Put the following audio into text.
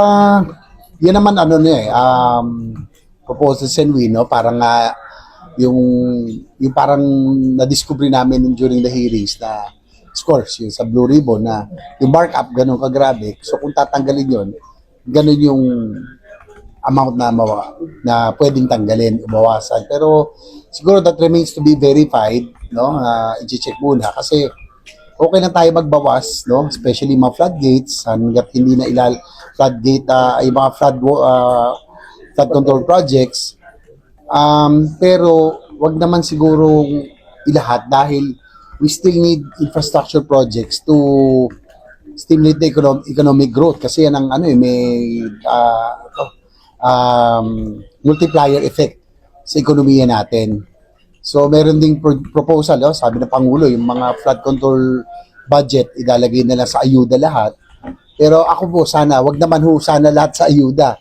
Ah, yan naman ano na eh, um, proposal Senwi, no? Parang nga, yung, yung parang na-discover namin during the hearings na scores, yung sa Blue Ribbon na yung markup ganun kagrabe. So kung tatanggalin yon ganun yung amount na mawa, na pwedeng tanggalin, umawasan. Pero siguro that remains to be verified, no? Uh, i-check muna kasi okay na tayo magbawas, no? Especially mga floodgates, hanggat hindi na ilal floodgate, uh, yung mga flood, uh, flood control projects. Um, pero wag naman siguro ilahat dahil we still need infrastructure projects to stimulate the economic, economic growth kasi yan ang ano eh, may uh, um, multiplier effect sa ekonomiya natin. So meron ding pro- proposal, oh, sabi ng Pangulo, yung mga flood control budget, ilalagay na lang sa ayuda lahat. Pero ako po, sana, wag naman ho sana lahat sa ayuda.